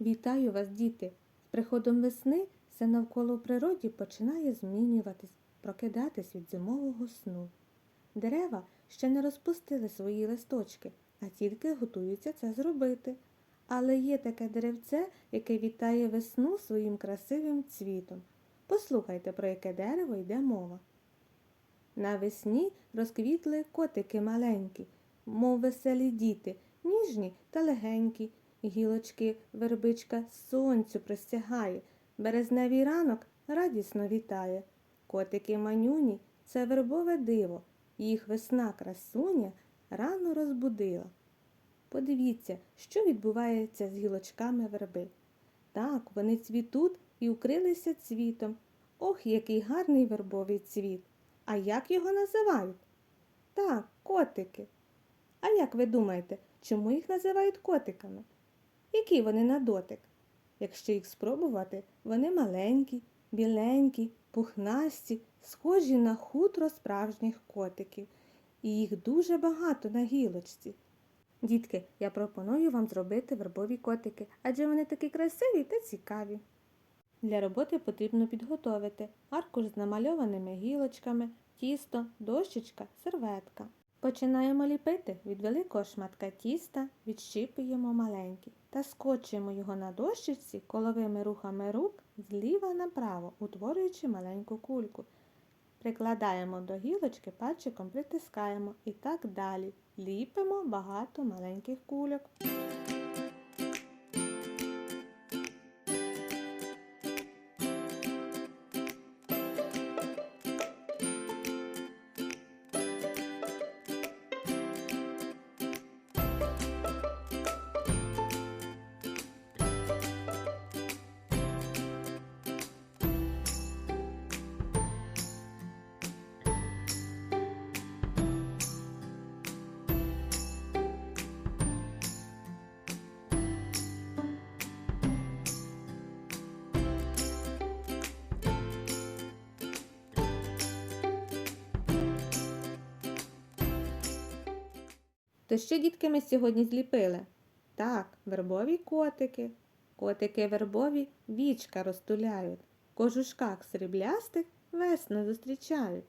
Вітаю вас, діти! З приходом весни все навколо природі починає змінюватись, прокидатись від зимового сну. Дерева ще не розпустили свої листочки, а тільки готуються це зробити. Але є таке деревце, яке вітає весну своїм красивим цвітом. Послухайте, про яке дерево йде мова. Навесні розквітли котики маленькі, мов веселі діти, ніжні та легенькі. Гілочки вербичка сонцю простягає, березневий ранок радісно вітає. Котики манюні це вербове диво, їх весна красуня рано розбудила. Подивіться, що відбувається з гілочками верби. Так, вони цвітуть і укрилися цвітом. Ох, який гарний вербовий цвіт. А як його називають? Так, котики. А як ви думаєте, чому їх називають котиками? Які вони на дотик? Якщо їх спробувати, вони маленькі, біленькі, пухнасті, схожі на хутро справжніх котиків. І їх дуже багато на гілочці. Дітки, я пропоную вам зробити вербові котики, адже вони такі красиві та цікаві. Для роботи потрібно підготовити аркуш з намальованими гілочками, тісто, дощечка, серветка. Починаємо ліпити від великого шматка тіста, відщіпуємо маленький та скочуємо його на дощечці коловими рухами рук зліва направо, утворюючи маленьку кульку. Прикладаємо до гілочки, пальчиком притискаємо і так далі. Ліпимо багато маленьких кульок. То що, дітки, ми сьогодні зліпили? Так, вербові котики. Котики вербові вічка розтуляють, кожушках сріблястих весну зустрічають.